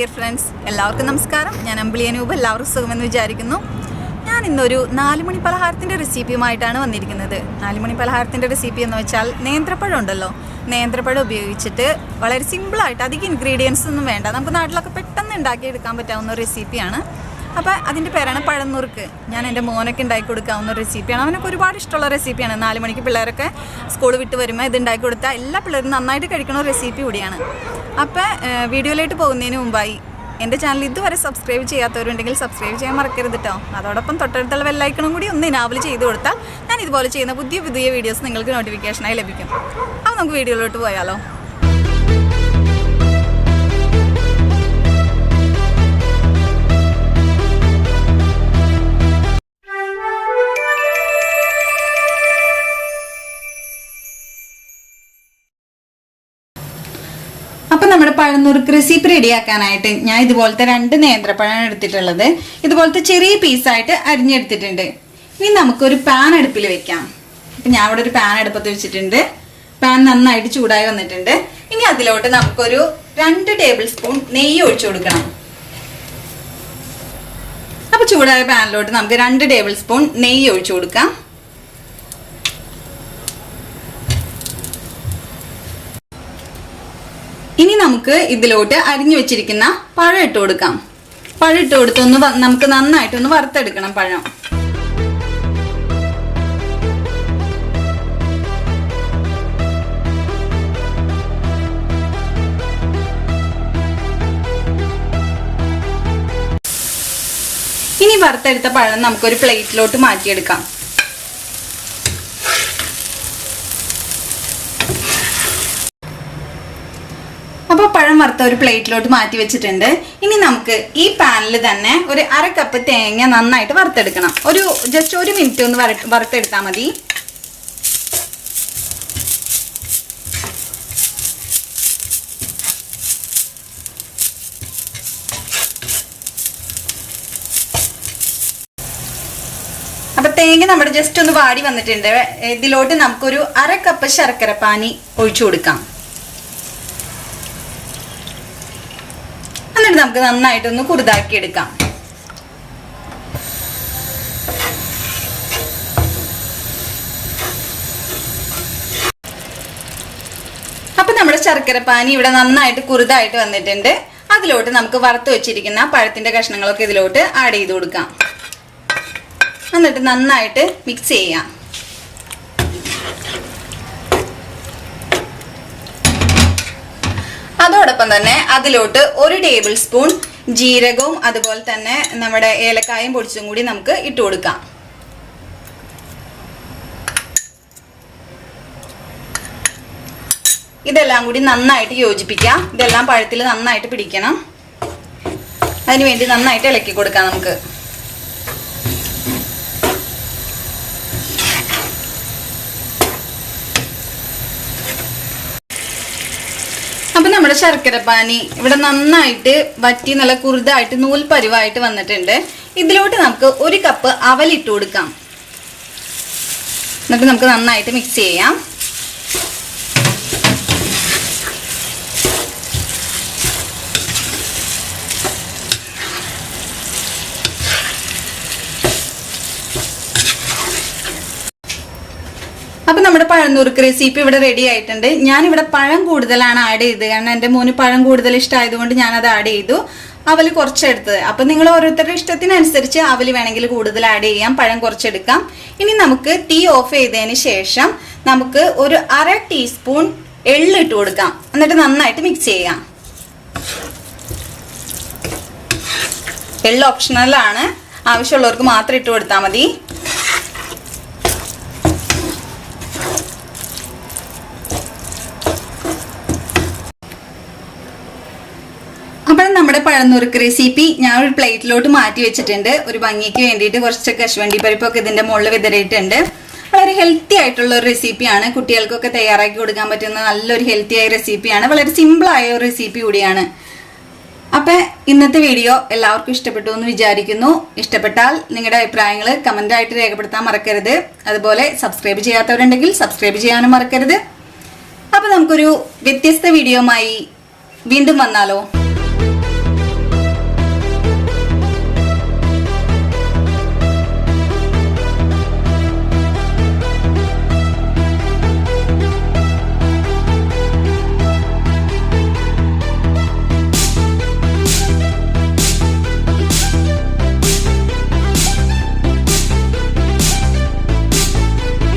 Dear friends എല്ലാവർക്കും നമസ്കാരം. ഞാൻ അമ്പിളി അനൂപ് എല്ലാവർക്കും സുഖമെന്ന് വിചാരിക്കുന്നു. ഞാൻ ഇന്നൊരു നാലുമണി പലഹാരത്തിന്റെ റെസിപ്പിയുമായിട്ടാണ് വന്നിരിക്കുന്നത്. നാലുമണി പലഹാരത്തിന്റെ റെസിപ്പി എന്ന് വെച്ചാൽ നേന്ത്രപ്പഴം ഉണ്ടല്ലോ. നേന്ത്രപ്പഴം ഉപയോഗിച്ചിട്ട് വളരെ സിമ്പിളായിട്ട് അധികം ഇൻഗ്രീഡിയൻസ് ഒന്നും വേണ്ട. നമുക്ക് നാട്ടിലൊക്കെ പെട്ടെന്ന് ഉണ്ടാക്കിയെടുക്കാൻ പറ്റാവുന്ന റെസിപ്പിയാണ്. അപ്പോൾ അതിന്റെ പേരാണ് പഴന്നുറുക്ക് ഞാൻ എന്റെ മോനൊക്കെ ഉണ്ടാക്കി കൊടുക്കാവുന്ന റെസിപ്പിയാണ്. അവനൊക്കെ ഒരുപാട് ഇഷ്ടമുള്ള റെസിപ്പിയാണ്. നാല് മണിക്ക് പിള്ളേരൊക്കെ സ്കൂൾ വിട്ട് വരുമ്പോൾ ഇത് ഉണ്ടാക്കി കൊടുത്താൽ എല്ലാ പിള്ളേരും നന്നായിട്ട് കഴിക്കണ റെസിപ്പി കൂടിയാണ്. അപ്പോൾ വീഡിയോയിലോട്ട് പോകുന്നതിന് മുമ്പായി എന്റെ ചാനൽ ഇതുവരെ സബ്സ്ക്രൈബ് ചെയ്യാത്തവരുണ്ടെങ്കിൽ സബ്സ്ക്രൈബ് ചെയ്യാൻ മറക്കരുത് കേട്ടോ അതോടൊപ്പം തൊട്ടടുത്തുള്ള ബെല്ലൈക്കണും കൂടി ഒന്ന് ഇനാവൽ ചെയ്ത് കൊടുത്താൽ ഞാൻ ഇതുപോലെ ചെയ്യുന്ന പുതിയ പുതിയ വീഡിയോസ് നിങ്ങൾക്ക് നോട്ടിഫിക്കേഷനായി ലഭിക്കും. അപ്പോൾ നമുക്ക് വീഡിയോയിലോട്ട് പോയാലോ. പഴനുറുക്ക് റെസിപ്പി റെഡിയാക്കാനായിട്ട് ഞാൻ ഇതുപോലത്തെ രണ്ട് നേന്ത്രപ്പഴമാണ് എടുത്തിട്ടുള്ളത്. ഇതുപോലത്തെ ചെറിയ പീസായിട്ട് അരിഞ്ഞെടുത്തിട്ടുണ്ട്. ഇനി നമുക്കൊരു പാൻ അടുപ്പിൽ വെക്കാം. അപ്പൊ ഞാൻ ഇവിടെ ഒരു പാൻ അടുപ്പത്ത് വെച്ചിട്ടുണ്ട്. പാൻ നന്നായിട്ട് ചൂടായി വന്നിട്ടുണ്ട്. ഇനി അതിലോട്ട് നമുക്കൊരു രണ്ട് ടേബിൾ സ്പൂൺ നെയ്യ് ഒഴിച്ചു കൊടുക്കണം. അപ്പൊ ചൂടായ പാനിലോട്ട് നമുക്ക് രണ്ട് ടേബിൾ സ്പൂൺ നെയ്യ് ഒഴിച്ചു കൊടുക്കാം ഇനി നമുക്ക് ഇതിലോട്ട് അരിഞ്ഞു വെച്ചിരിക്കുന്ന പഴം ഇട്ട് കൊടുക്കാം. പഴം ഇട്ട് കൊടുത്തൊന്ന് നമുക്ക് നന്നായിട്ടൊന്ന് വറുത്തെടുക്കണം പഴം. ഇനി വറുത്തെടുത്ത പഴം നമുക്കൊരു പ്ലേറ്റിലോട്ട് മാറ്റിയെടുക്കാം. അപ്പോൾ പഴം വറുത്ത ഒരു പ്ലേറ്റിലോട്ട് മാറ്റി വെച്ചിട്ടുണ്ട്. ഇനി നമുക്ക് ഈ പാനിൽ തന്നെ ഒരു അര കപ്പ് തേങ്ങ നന്നായിട്ട് വറുത്തെടുക്കണം. ഒരു ജസ്റ്റ് ഒരു മിനിറ്റ് ഒന്ന് വറുത്തെടുത്താൽ മതി. അപ്പൊ തേങ്ങ നമ്മുടെ ജസ്റ്റ് ഒന്ന് വാടി വന്നിട്ടുണ്ട്. ഇതിലോട്ട് നമുക്കൊരു അര കപ്പ് ശർക്കര പാനി ഒഴിച്ചു കൊടുക്കാം എന്നിട്ട് നമുക്ക് നന്നായിട്ടൊന്ന് കുറുതാക്കി എടുക്കാം അപ്പൊ നമ്മുടെ ശർക്കരപ്പാനി ഇവിടെ നന്നായിട്ട് കുറുതായിട്ട് വന്നിട്ടുണ്ട്. അതിലോട്ട് നമുക്ക് വറുത്ത് വെച്ചിരിക്കുന്ന പഴത്തിന്റെ കഷ്ണങ്ങളൊക്കെ ഇതിലോട്ട് ആഡ് ചെയ്ത് കൊടുക്കാം. എന്നിട്ട് നന്നായിട്ട് മിക്സ് ചെയ്യാം. അതോടൊപ്പം തന്നെ അതിലോട്ട് ഒരു ടേബിൾ സ്പൂൺ ജീരകവും അതുപോലെ തന്നെ നമ്മുടെ ഏലക്കായും പൊടിച്ചും കൂടി നമുക്ക് ഇട്ട് കൊടുക്കാം. ഇതെല്ലാം കൂടി നന്നായിട്ട് യോജിപ്പിക്കാം. ഇതെല്ലാം പഴത്തിൽ നന്നായിട്ട് പിടിക്കണം. അതിനുവേണ്ടി നന്നായിട്ട് ഇളക്കി കൊടുക്കാം നമുക്ക്. അപ്പൊ ശർക്കര പാനി ഇവിടെ നന്നായിട്ട് വറ്റി നല്ല കുറുതായിട്ട് നൂൽ വന്നിട്ടുണ്ട്. ഇതിലോട്ട് നമുക്ക് ഒരു കപ്പ് അവലിട്ട് കൊടുക്കാം. എന്നിട്ട് നമുക്ക് നന്നായിട്ട് മിക്സ് ചെയ്യാം. അപ്പൊ നമ്മുടെ പഴന്നുറുക്ക് റെസിപ്പി ഇവിടെ റെഡി ആയിട്ടുണ്ട്. ഞാൻ ഇവിടെ പഴം കൂടുതലാണ് ആഡ് ചെയ്തത്. കാരണം എന്റെ മോന് പഴം കൂടുതൽ ഇഷ്ടമായതുകൊണ്ട് ഞാൻ അത് ആഡ് ചെയ്തു. അവൽ കുറച്ചെടുത്തത്. അപ്പൊ നിങ്ങൾ ഓരോരുത്തരുടെ ഇഷ്ടത്തിനനുസരിച്ച് അവൽ വേണമെങ്കിൽ കൂടുതൽ ആഡ് ചെയ്യാം. പഴം കുറച്ചെടുക്കാം. ഇനി നമുക്ക് തീ ഓഫ് ചെയ്തതിന് ശേഷം നമുക്ക് ഒരു അര ടീസ്പൂൺ എള്ള് ഇട്ട് കൊടുക്കാം. എന്നിട്ട് നന്നായിട്ട് മിക്സ് ചെയ്യാം. എള്ള് ഓപ്ഷണലാണ് ആവശ്യമുള്ളവർക്ക് മാത്രം ഇട്ട് കൊടുത്താൽ മതി അപ്പോൾ നമ്മുടെ പഴന്നുറുക്ക് റെസിപ്പി ഞാൻ ഒരു പ്ലേറ്റിലോട്ട് മാറ്റി വെച്ചിട്ടുണ്ട്. ഒരു ഭംഗിക്ക് വേണ്ടിയിട്ട് കുറച്ച് കശുവണ്ടി പരിപ്പൊക്കെ ഇതിന്റെ മുകളിൽ വിതറിയിട്ടുണ്ട്. വളരെ ഹെൽത്തി ആയിട്ടുള്ള ഒരു റെസിപ്പിയാണ് കുട്ടികൾക്കൊക്കെ തയ്യാറാക്കി കൊടുക്കാൻ പറ്റുന്ന നല്ലൊരു ഹെൽത്തി ആയ റെസിപ്പിയാണ് വളരെ സിമ്പിൾ ആയ ഒരു റെസിപ്പി കൂടിയാണ്. അപ്പൊ ഇന്നത്തെ വീഡിയോ എല്ലാവർക്കും ഇഷ്ടപ്പെട്ടു എന്ന് വിചാരിക്കുന്നു. ഇഷ്ടപ്പെട്ടാൽ നിങ്ങളുടെ അഭിപ്രായങ്ങൾ കമന്റ് ആയിട്ട് രേഖപ്പെടുത്താൻ മറക്കരുത്. അതുപോലെ സബ്സ്ക്രൈബ് ചെയ്യാത്തവരുണ്ടെങ്കിൽ സബ്സ്ക്രൈബ് ചെയ്യാനും മറക്കരുത്. അപ്പൊ നമുക്കൊരു വ്യത്യസ്ത വീഡിയോമായി വീണ്ടും വന്നാലോ?